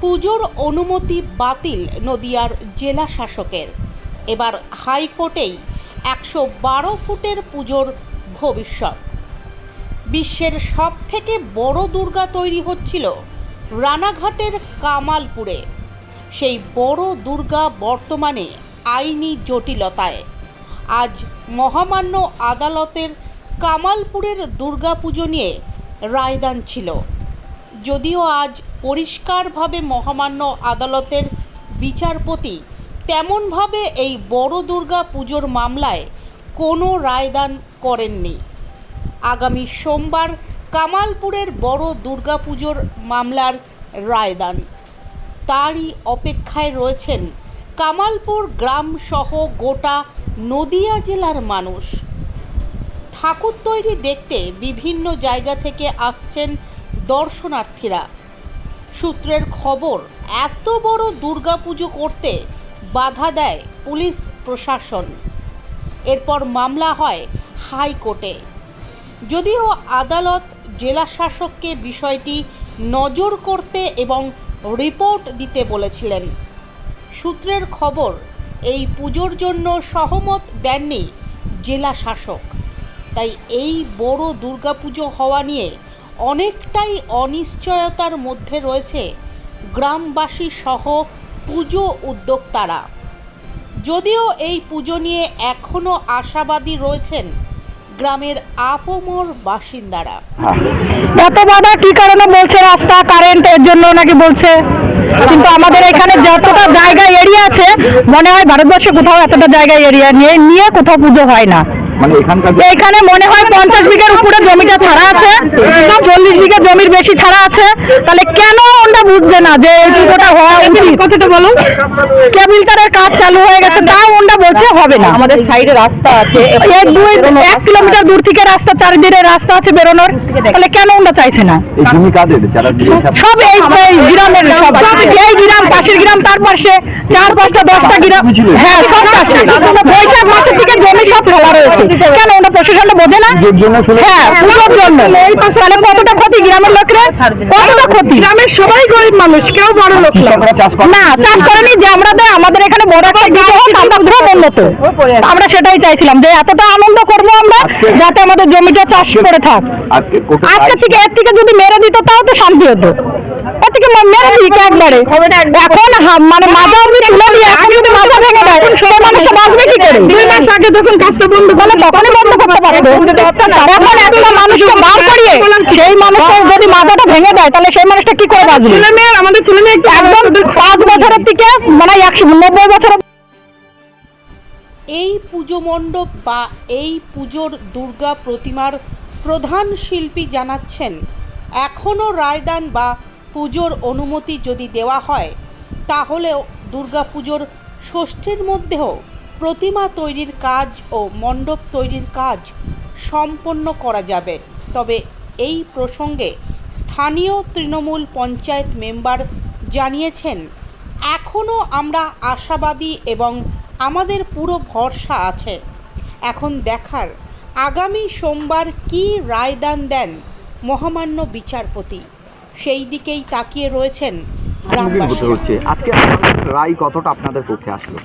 পুজোর অনুমতি বাতিল নদিয়ার জেলা শাসকের। এবার হাইকোর্টেই একশো বারো ফুটের পুজোর ভবিষ্যৎ। বিশ্বের সব থেকে বড় দুর্গা তৈরি হচ্ছিল রানাঘাটের কামালপুরে। সেই বড় দুর্গা বর্তমানে আইনি জটিলতায়। আজ মহামান্য আদালতের কামালপুরের দুর্গাপুজো নিয়ে রায়দান ছিল। যদিও আজ পরিষ্কারভাবে মহামান্য আদালতের বিচারপতি তেমনভাবে এই বড় দুর্গা পুজোর মামলায় কোনো রায়দান করেননি। আগামী সোমবার কামালপুরের বড় দুর্গাপুজোর মামলার রায়দান। তারই অপেক্ষায় রয়েছেন কামালপুর গ্রাম সহ গোটা নদিয়া জেলার মানুষ। ঠাকুর তৈরি দেখতে বিভিন্ন জায়গা থেকে আসছেন দর্শনার্থীরা। সূত্রের খবর, এত বড় দুর্গাপুজো করতে বাধা দেয় পুলিশ প্রশাসন। এরপর মামলা হয় হাইকোর্টে। যদিও আদালত জেলা শাসককে বিষয়টি নজর করতে এবং রিপোর্ট দিতে বলেছিলেন, সূত্রের খবর, এই পুজোর জন্য সহমত দেননি জেলা শাসক তাই এই বড় দুর্গাপুজো হওয়া নিয়ে অনেকটাই অনিশ্চয়তার মধ্যে রয়েছে গ্রামবাসী সহ পুজো উদ্যোক্তারা। যদিও এই পুজো নিয়ে এখনও আশাবাদী রয়েছেন গ্রামের আপমর বাসিন্দারা। এত বাধা কি কারণে বলছে রাস্তা কারেন্ট এর জন্য নাকি বলছে? কিন্তু আমাদের এখানে যতটা জায়গা এরিয়া আছে, মনে হয় ভারতবর্ষে কোথাও এতটা জায়গা এরিয়া নিয়ে নিয়ে কোথাও পুজো হয় না। মানে এখানকার এখানে মনে হয় পঞ্চাশ বিঘার উপরে জমিটা ছাড়া আছে চল্লিশ বিঘা জমির বেশি ছাড়া আছে। তাহলে কেন ওটা বুঝছে না যে এই পুজোটা হওয়া উচিত? কথাটা বলো। কেবিল তারের কাজ চালু হয়ে গেছে তাও ওটা বলছে হবে না। আমাদের সাইডে রাস্তা আছে এক দুই এক কিলোমিটার দূর থেকে রাস্তা চারিদিকে রাস্তা আছে বেরোনোর তাহলে কেন ওটা চাইছে না? এই জমি কাদের? যারা সব এই এই গ্রামের সব এই গ্রাম পাশের গ্রাম। তার পাশে চার পাঁচটা দশটা গ্রাম হ্যাঁ সব পাশে বৈশাখ মাসের থেকে জমি সব ফেলা রয়েছে। কেন ওটা প্রশাসনটা বোঝে না? হ্যাঁ পুজোর জন্য। তাহলে কতটা ক্ষতি? গ্রামের লোকরা? কতটা ক্ষতি? গ্রামের সবাই গরিব মানুষ কেউ বড় লোক না। চাষ করে। না চাষ করেনি যে আমাদের আমাদের এখানে বড় একটা হোক আমরা উন্নত। আমরা সেটাই চাইছিলাম যে এতটা আনন্দ করব আমরা যাতে আমাদের জমিটা চাষ করে থাক। আজকে থেকে এর থেকে যদি মেরে দিত তাও তো শান্তি হতো। এর থেকে মেরে দিক একবারে। এখন মানে মাজা অব্দি তুলে দিয়ে এখন যদি মাজা ভেঙে দেয় সেই মানুষটা বাঁচবে কি করে? দুই মাস আগে যখন কাজটা বন্ধ করলে তখনই বন্ধ করতে পারতো এখন একটা মানুষকে বার করিয়ে সেই মানুষটা যদি মাজাটা ভেঙে দেয় তাহলে সেই মানুষটা কি করে বাঁচবে? ছেলে মেয়ে আমাদের ছেলে মেয়ে একদম পাঁচ বছরের থেকে মানে একশো নব্বই বছর এই পুজো মণ্ডপ বা এই পুজোর দুর্গা প্রতিমার প্রধান শিল্পী জানাচ্ছেন এখনও রায়দান বা পুজোর অনুমতি যদি দেওয়া হয়, তাহলেও দুর্গা পুজোর ষষ্ঠীর মধ্যেও প্রতিমা তৈরির কাজ ও মণ্ডপ তৈরির কাজ সম্পন্ন করা যাবে। তবে এই প্রসঙ্গে স্থানীয় তৃণমূল পঞ্চায়েত মেম্বার জানিয়েছেন এখনও আমরা আশাবাদী এবং আমাদের পুরো ভরসা আছে। এখন দেখার আগামী সোমবার কী রায়দান দেন মহামান্য বিচারপতি? সেই দিকেই তাকিয়ে রয়েছেন আজকে রায় কতটা আপনাদের পক্ষে আসলো?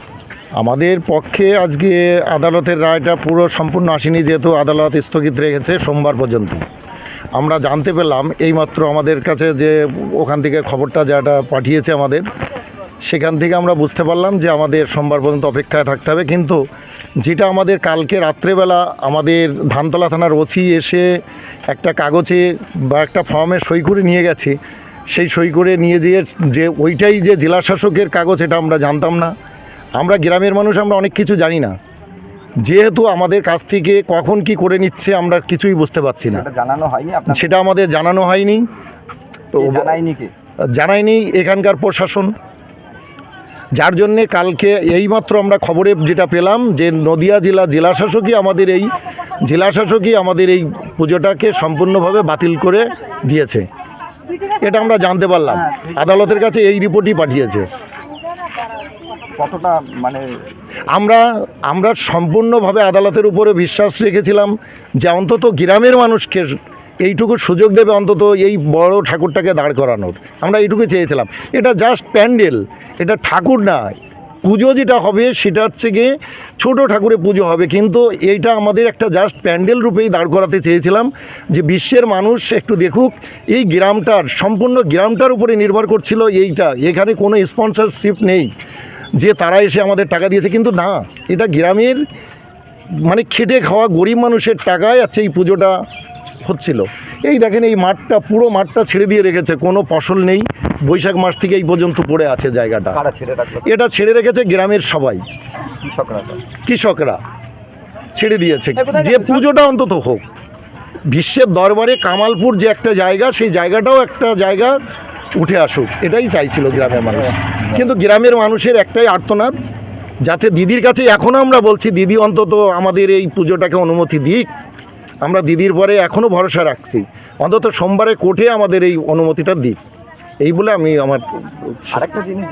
আমাদের পক্ষে আজকে আদালতের রায়টা পুরো সম্পূর্ণ আসেনি যেহেতু আদালত স্থগিত রেখেছে সোমবার পর্যন্ত। আমরা জানতে পেলাম এইমাত্র আমাদের কাছে যে ওখান থেকে খবরটা যেটা পাঠিয়েছে আমাদের সেখান থেকে আমরা বুঝতে পারলাম যে আমাদের সোমবার পর্যন্ত অপেক্ষায় থাকতে হবে। কিন্তু যেটা আমাদের কালকে রাত্রেবেলা আমাদের ধানতলা থানার ওসি এসে একটা কাগজে বা একটা ফর্মে সই করে নিয়ে গেছে। সেই সই করে নিয়ে দিয়ে যে ওইটাই যে জেলা শাসকের কাগজ এটা আমরা জানতাম না। আমরা গ্রামের মানুষ আমরা অনেক কিছু জানি না। যেহেতু আমাদের কাছ থেকে কখন কি করে নিচ্ছে আমরা কিছুই বুঝতে পারছি না। জানানো হয়নি সেটা আমাদের জানানো হয়নি। তো জানায়নি এখানকার প্রশাসন। যার জন্যে কালকে এইমাত্র আমরা খবরে যেটা পেলাম যে নদিয়া জেলা জেলাশাসকই আমাদের এই জেলাশাসকই আমাদের এই পুজোটাকে সম্পূর্ণভাবে বাতিল করে দিয়েছে। এটা আমরা জানতে পারলাম। আদালতের কাছে এই রিপোর্টই পাঠিয়েছে। কতটা মানে আমরা আমরা সম্পূর্ণভাবে আদালতের উপরে বিশ্বাস রেখেছিলাম যে অন্তত গ্রামের মানুষকে এইটুকু সুযোগ দেবে অন্তত এই বড় ঠাকুরটাকে দাঁড় করানোর। আমরা এইটুকু চেয়েছিলাম। এটা জাস্ট প্যান্ডেল। এটা ঠাকুর না। পুজো যেটা হবে সেটা হচ্ছে গিয়ে ছোট ঠাকুরে পুজো হবে। কিন্তু এইটা আমাদের একটা জাস্ট প্যান্ডেল রূপেই দাঁড় করাতে চেয়েছিলাম যে বিশ্বের মানুষ একটু দেখুক, এই গ্রামটার, সম্পূর্ণ গ্রামটার উপরে নির্ভর করছিল এইটা। এখানে কোনো স্পন্সরশিপ নেই যে তারা এসে আমাদের টাকা দিয়েছে। কিন্তু না, এটা গ্রামের মানে খেটে খাওয়া গরিব মানুষের টাকায় আচ্ছা এই পুজোটা হচ্ছিল। এই দেখেন এই মাঠটা পুরো মাঠটা ছেড়ে দিয়ে রেখেছে কোনো ফসল নেই। বৈশাখ মাস থেকে এই পর্যন্ত পড়ে আছে জায়গাটা। এটা ছেড়ে রেখেছে গ্রামের সবাই। কৃষকরা কৃষকরা ছেড়ে দিয়েছে। যে পুজোটা অন্তত হোক বিশ্বের দরবারে কামালপুর যে একটা জায়গা সেই জায়গাটাও একটা জায়গা উঠে আসুক এটাই চাইছিল গ্রামের মানুষ। কিন্তু গ্রামের মানুষের একটাই আর্তনাদ যাতে দিদির কাছে এখনও আমরা বলছি দিদি অন্তত আমাদের এই পুজোটাকে অনুমতি দিক। আমরা দিদির পরে এখনও ভরসা রাখছি। অন্তত সোমবারে কোর্টে আমাদের এই অনুমতিটা দিক। এই বলে আমি আমার আরেকটা জিনিস